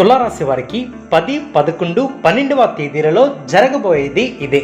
తులారాశి వారికి పది పదకొండు పన్నెండవ తేదీలలో జరగబోయేది ఇదే.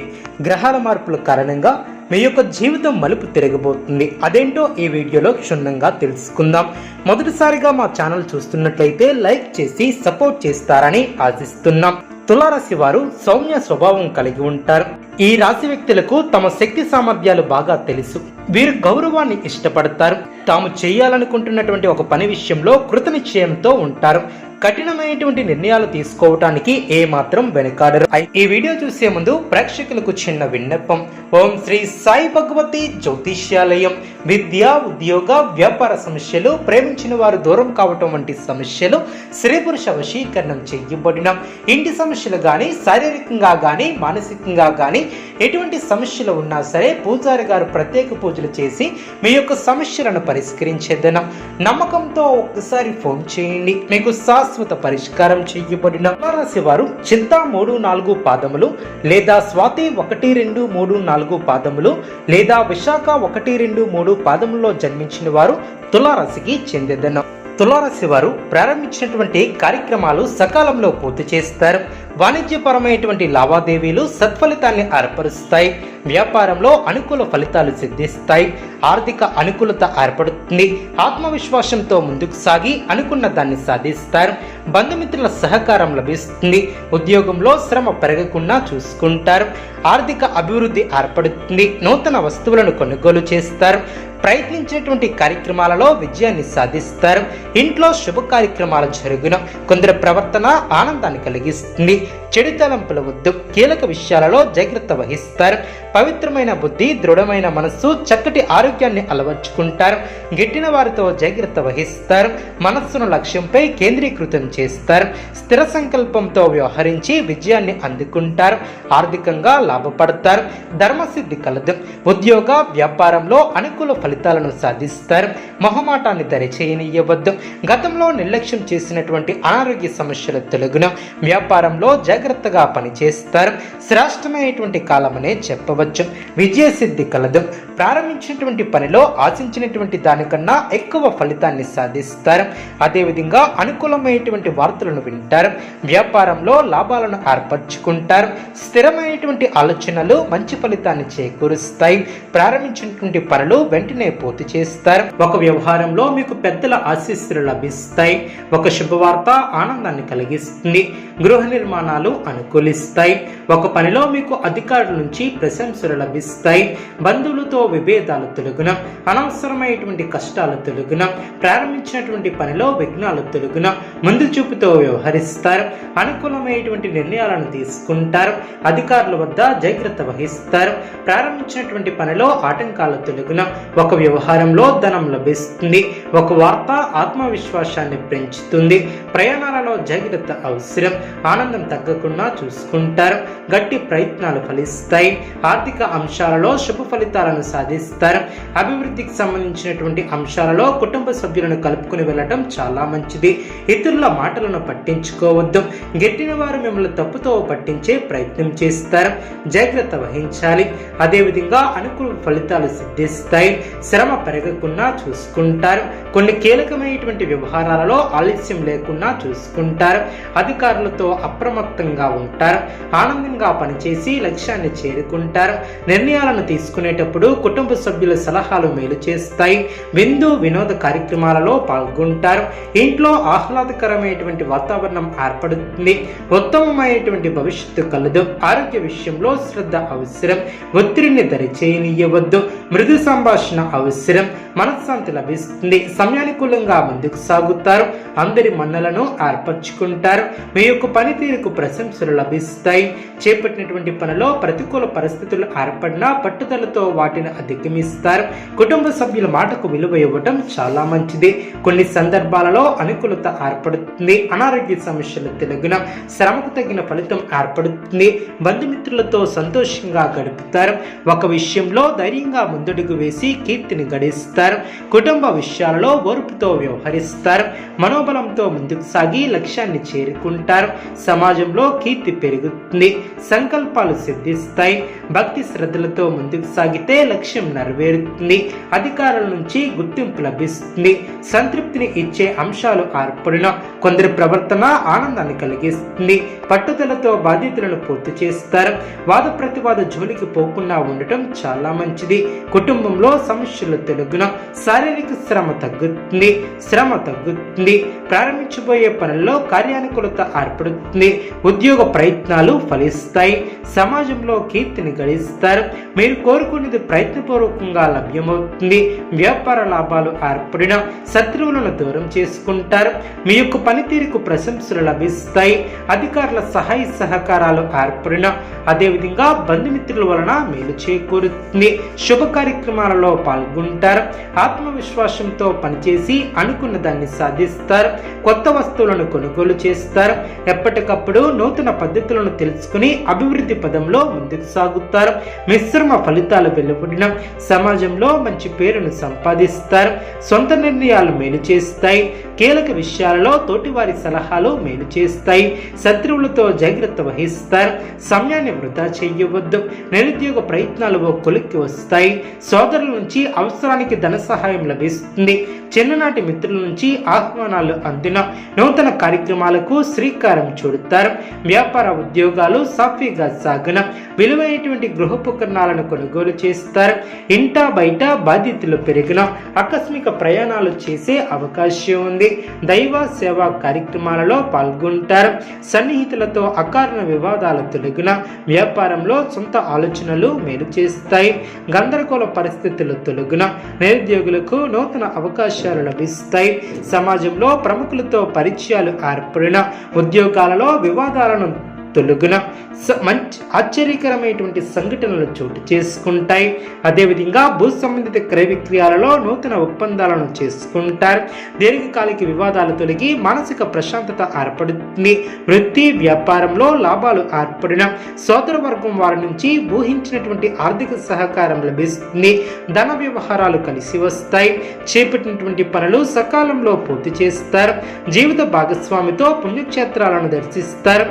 గ్రహాల మార్పుల కారణంగా మీ యొక్క జీవితం మలుపు తిరగబోతుంది. అదేంటో ఈ వీడియోలో క్షుణ్ణంగా తెలుసుకుందాం. మొదటిసారిగా మా ఛానల్ చూస్తున్నట్లయితే లైక్ చేసి సపోర్ట్ చేస్తారని ఆశిస్తున్నాం. తులారాశి వారు సౌమ్య స్వభావం కలిగి ఉంటారు. ఈ రాశి వ్యక్తులకు తమ శక్తి సామర్థ్యాలు బాగా తెలుసు. వీరు గౌరవాన్ని ఇష్టపడతారు. తాము చేయాలనుకుంటున్నటువంటి ఒక పని విషయంలో కృతనిశ్చయంతో ఉంటారు. కఠినమైనటువంటి నిర్ణయాలు తీసుకోవటానికి ఏమాత్రం వెనుకాడరు. ఐ- ఈ వీడియో చూసే ముందు ప్రేక్షకులకు చిన్న విన్నపం. ఓం శ్రీ సాయి భగవతి జ్యోతిష్యాలయం. విద్య ఉద్యోగ వ్యాపార సమస్యలు ప్రేమించిన వారు దూరం కావటం వంటి సమస్యలు స్త్రీ పురుష వశీకరణం చేయబడిన ఇంటి సమస్యలు కానీ శారీరకంగా కానీ మానసికంగా కానీ ఎటువంటి సమస్యలు ఉన్నా సరే పూజారి గారు ప్రత్యేక పూజ రోజులు చేసి మీ యొక్క సమస్యలను పరిష్కరించేదన. నమ్మకంతో ఒక్కసారి ఫోన్ చేయండి. మీకు శాశ్వత పరిష్కారం చేయబడిన తులారాశి వారు చింత మూడు నాలుగు పాదములు లేదా స్వాతి ఒకటి రెండు మూడు నాలుగు పాదములు లేదా విశాఖ ఒకటి రెండు మూడు పాదములో జన్మించిన వారు తులారాశికి చెందేదనం. తులారాశి వారు ప్రారంభించినటువంటి కార్యక్రమాలు సకాలంలో పూర్తి చేస్తారు. వాణిజ్యపరమైనటువంటి లావాదేవీలు సత్ఫలితాన్ని ఏర్పరుస్తాయి. వ్యాపారంలో అనుకూల ఫలితాలు సిద్ధిస్తాయి. ఆర్థిక అనుకూలత ఏర్పడుతుంది. ఆత్మవిశ్వాసంతో ముందుకు సాగి అనుకున్న దాన్ని సాధిస్తారు. బంధుమిత్రుల సహకారం లభిస్తుంది. ఉద్యోగంలో శ్రమ పెరగకుండా చూసుకుంటారు. ఆర్థిక అభివృద్ధి ఏర్పడుతుంది. నూతన వస్తువులను కొనుగోలు చేస్తారు. ప్రయత్నించినటువంటి కార్యక్రమాలలో విజయాన్ని సాధిస్తారు. ఇంట్లో శుభ కార్యక్రమాలు జరుగును. కొందరి ప్రవర్తన ఆనందాన్ని కలిగిస్తుంది. చెడు తలంపుల కీలక విషయాలలో జాగ్రత్త వహిస్తారు. పవిత్రమైన బుద్ధి దృఢమైన మనస్సు చక్కటి ఆరోగ్యాన్ని అలవర్చుకుంటారు. గిట్టిన వారితో జాగ్రత్త వహిస్తారు. మనస్సును లక్ష్యంపై కేంద్రీకృతం చేస్తారు. స్థిర సంకల్పంతో వ్యవహరించి విజయాన్ని అందుకుంటారు. ఆర్థికంగా లాభపడతారు. ధర్మసిద్ధి కలదు. ఉద్యోగ వ్యాపారంలో అనుకూల ఫలితాలను సాధిస్తారు. మొహమాటాన్ని దరిచేయనియవద్దు గతంలో నిర్లక్ష్యం చేసినటువంటి అనారోగ్య సమస్యల తొలగున. వ్యాపారంలో జాగ్రత్తగా పనిచేస్తారు. శ్రేష్టమైనటువంటి కాలమనే చెప్పవచ్చు. విజయసిద్ధి కలదు. ప్రారంభించినటువంటి పనిలో ఆశించినటువంటి దానికన్నా ఎక్కువ ఫలితాన్ని సాధిస్తారు. అదేవిధంగా అనుకూలమైనటువంటి వార్తలను వింటారు. వ్యాపారంలో లాభాలను ఏర్పరచుకుంటారు. స్థిరమైనటువంటి ఆలోచనలు మంచి ఫలితాన్ని చేకూరుస్తాయి. ప్రారంభించినటువంటి పనులు వెంటనే పూర్తి చేస్తారు. ఒక వ్యవహారంలో మీకు పెద్దల ఆశీస్సులు లభిస్తాయి. ఒక శుభవార్త ఆనందాన్ని కలిగిస్తుంది. గృహ నిర్మాణాలు అనుకూలిస్తాయి. ఒక పనిలో మీకు అధికారుల నుంచి ప్రశంసలు లభిస్తాయి. బంధువులతో విభేదాలు తొలగున అనవసరమైనటువంటి కష్టాలు తొలగున ప్రారంభించినటువంటి పనిలో విఘ్నాలు తొలగున ముందు చూపుతో వ్యవహరిస్తారు. అనుకూలమైనటువంటి నిర్ణయాలను తీసుకుంటారు. అధికారుల వద్ద జాగ్రత్త వహిస్తారు. ప్రారంభించినటువంటి పనిలో ఆటంకాలు తొలగున ఒక వ్యవహారంలో ధనం లభిస్తుంది. ఒక వార్త ఆత్మవిశ్వాసాన్ని పెంచుతుంది. ప్రయాణాలలో జాగ్రత్త అవసరం. ఆనందం తగ్గ తగ్గకుండా చూసుకుంటారు. గట్టి ప్రయత్నాలు ఫలిస్తాయి. ఆర్థిక అంశాలలో శుభ ఫలితాలను సాధిస్తారు. అభివృద్ధికి సంబంధించినటువంటి అంశాలలో కుటుంబ సభ్యులను కలుపుకుని వెళ్ళటం చాలా మంచిది. ఇతరుల మాటలను పట్టించుకోవద్దు. గెట్టిన వారు మిమ్మల్ని తప్పుతో పట్టించే ప్రయత్నం చేస్తారు. జాగ్రత్త వహించాలి. అదేవిధంగా అనుకూల ఫలితాలు సిద్ధిస్తాయి. శ్రమ పెరగకుండా చూసుకుంటారు. కొన్ని కీలకమైనటువంటి వ్యవహారాలలో ఆలస్యం లేకుండా చూసుకుంటారు. అధికారులతో అప్రమత్తంగా ఉంటారు. ఆనందంగా పనిచేసి లక్ష్యాన్ని చేరుకుంటారు. నిర్ణయాలను తీసుకునేటప్పుడు కుటుంబ సభ్యుల సలహాలు మేలు చేస్తాయి. విందు వినోద కార్యక్రమాలలో పాల్గొంటారు. ఇంట్లో ఆహ్లాదకరమైనటువంటి వాతావరణం ఏర్పడుతుంది. ఉత్తమమైనటువంటి భవిష్యత్తు కలదు. ఆరోగ్య విషయంలో శ్రద్ధ అవసరం. ఒత్తిడిని దరిచేయనియవద్దు మృదు సంభాషణ అవసరం మనశ్శాంతి లభిస్తుంది. సమయానుకూలంగా ముందుకు సాగుతారు. అందరి మన్నలను ఏర్పరచుకుంటారు. మీ యొక్క పనితీరుకు ప్రశంసలు లభిస్తాయి. చేపట్టినటువంటి పనిలో ప్రతికూల పరిస్థితులు ఏర్పడినా పట్టుదలతో వాటిని అధిగమిస్తారు. కుటుంబ సభ్యుల మాటకు విలువ ఇవ్వటం చాలా మంచిది. కొన్ని సందర్భాలలో అనుకూలత ఏర్పడుతుంది. అనారోగ్య సమస్యలు తెలుగున శ్రమకు తగిన ఫలితం ఏర్పడుతుంది. బంధుమిత్రులతో సంతోషంగా గడుపుతారు. ఒక విషయంలో ధైర్యంగా ముందడుగు వేసి కీర్తిని గడిస్తారు. కుటుంబ విషయాలలో ఓర్పుతో వ్యవహరిస్తారు. మనోబలంతో ముందుకు సాగి లక్ష్యాన్ని చేరుకుంటారు. సమాజంలో కీర్తి పెరుగుతుంది. సంకల్పాలు సిద్ధిస్తాయి. భక్తి శ్రద్ధలతో ముందుకు సాగితే లక్ష్యం నెరవేరుతుంది. అధికారుల నుంచి గుర్తింపు లభిస్తుంది. సంతృప్తిని ఇచ్చే అంశాలు ఏర్పడిన కొందరి ప్రవర్తన ఆనందాన్ని కలిగిస్తుంది. పట్టుదలతో బాధ్యతలను పూర్తి చేస్తారు. వాద ప్రతివాద జోలికి పోకుండా ఉండటం చాలా మంచిది. కుటుంబంలో సమస్యలు తెలుగున శారీరక శ్రమ తగ్గుతుంది శ్రమ తగ్గుతుంది ప్రారంభించబోయే పనుల్లో కార్యానుకూలత ఏర్పడుతుంది ఉద్యోగ ప్రయత్నాలు ఫలిస్తాయి సమాజంలో కీర్తిని గడిస్తారు మీరు కోరుకునేది ప్రయత్నపూర్వకంగా లభ్యమవుతుంది వ్యాపార లాభాలు ఏర్పడిన శత్రువులను దూరం చేసుకుంటారు మీ యొక్క పనితీరుకు ప్రశంసలు లభిస్తాయి అధికారుల సహాయ సహకారాలు ఏర్పడిన అదేవిధంగా బంధుమిత్రుల వలన మేలు చేకూరుతుంది శుభ కార్యక్రమాలలో పాల్గొంటారు. ఆత్మవిశ్వాసంతో పనిచేసి అనుకున్న దాన్ని సాధిస్తారు. కొత్త వస్తువులను కొనుగోలు చేస్తారు. ఎప్పటికప్పుడు నూతన పద్ధతులను తెలుసుకుని అభివృద్ధి పదంలో ముందుకు సాగుతారు. మిశ్రమ ఫలితాలు వెలువడిన సమాజంలో మంచి పేరును సంపాదిస్తారు. సొంత నిర్ణయాలు మేలు చేస్తాయి. కీలక విషయాలలో తోటివారి సలహాలు మేలు చేస్తాయి. శత్రువులతో జాగ్రత్త వహిస్తారు. సమయాన్ని వృధా చేయవద్దు. నిరుద్యోగ ప్రయత్నాలు ఓ కొలిక్కి వస్తాయి. సోదరుల నుంచి అవసరానికి ధన సహాయం లభిస్తుంది. చిన్ననాటి మిత్రుల నుంచి ఆహ్వానాలు అందిన నూతన కార్యక్రమాలకు శ్రీకారం చుడతారు. వ్యాపార ఉద్యోగాలు సాఫీగా సాగన విలువైనటువంటి గృహోపకరణాలను కొనుగోలు చేస్తారు. ఇంటా బయట బాధ్యతలు పెరిగిన ఆకస్మిక ప్రయాణాలు చేసే అవకాశం ఉంది. దైవ సేవా కార్యక్రమాలలో పాల్గొంటారు. సన్నిహితులతో అకారణ వివాదాలు తొలగిన వ్యాపారంలో సొంత ఆలోచనలు మేలు చేస్తాయి. గందరగోళ పరిస్థితులు తొలగున నిరుద్యోగులకు నూతన అవకాశాలు లభిస్తాయి. సమాజంలో ప్రముఖులతో పరిచయాలు ఏర్పడిన ఉద్యోగాలలో వివాదాలను తొలగున స- మంచి ఆశ్చర్యకరమైనటువంటి సంఘటనలు చోటు చేసుకుంటాయి. అదేవిధంగా భూ సంబంధిత క్రయ విక్రయాలలో నూతన ఒప్పందాలను చేసుకుంటారు. దీర్ఘకాలిక వివాదాలు తొలగి మానసిక ప్రశాంతత ఏర్పడుతుంది. వృత్తి వ్యాపారంలో లాభాలు ఏర్పడిన సోదర వర్గం వారి నుంచి ఊహించినటువంటి ఆర్థిక సహకారం లభిస్తుంది. ధన వ్యవహారాలు కలిసి వస్తాయి. చేపట్టినటువంటి పనులు సకాలంలో పూర్తి చేస్తారు. జీవిత భాగస్వామితో పుణ్యక్షేత్రాలను దర్శిస్తారు.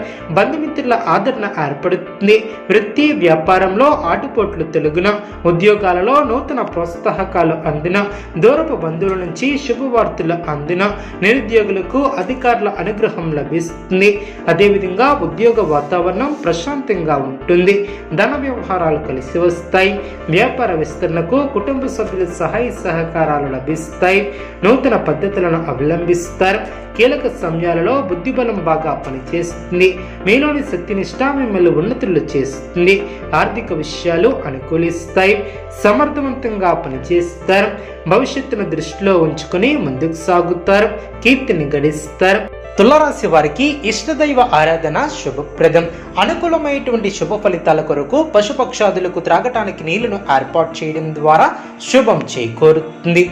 బంధుమిత్రుల ఆదరణ ఏర్పడుతుంది. వృత్తి వ్యాపారంలో ఆటుపోట్లు తెలుగున ఉద్యోగాలలో నూతన ప్రోత్సాహకాలు అందిన దూరపు బంధువుల నుంచి శుభవార్తలు అందిన నిరుద్యోగులకు అధికారుల అనుగ్రహం లభిస్తుంది. అదేవిధంగా ఉద్యోగ వాతావరణం ప్రశాంతంగా ఉంటుంది. ధన వ్యవహారాలు కలిసి వస్తాయి. వ్యాపార విస్తరణకు కుటుంబ సభ్యుల సహాయ సహకారాలు లభిస్తాయి. నూతన పద్ధతులను అవలంబిస్తారు. కీలక సమయాలలో బుద్ధిబలం బాగా పనిచేస్తుంది. మీలోని శక్తినిష్ట మిమ్మల్ని ఉన్నతులు చేస్తుంది. ఆర్థిక విషయాలు అనుకూలిస్తాయి. సమర్థవంతంగా పనిచేస్తారు. భవిష్యత్తును దృష్టిలో ఉంచుకుని ముందుకు సాగుతారు. కీర్తిని గడిస్తారు. తులరాశి వారికి ఇష్టదైవ ఆరాధన శుభప్రదం. అనుకూలమైనటువంటి శుభ ఫలితాల కొరకు పశుపక్షాదులకు త్రాగటానికి నీళ్ళను ఏర్పాటు చేయడం ద్వారా శుభం చేకూరుతుంది.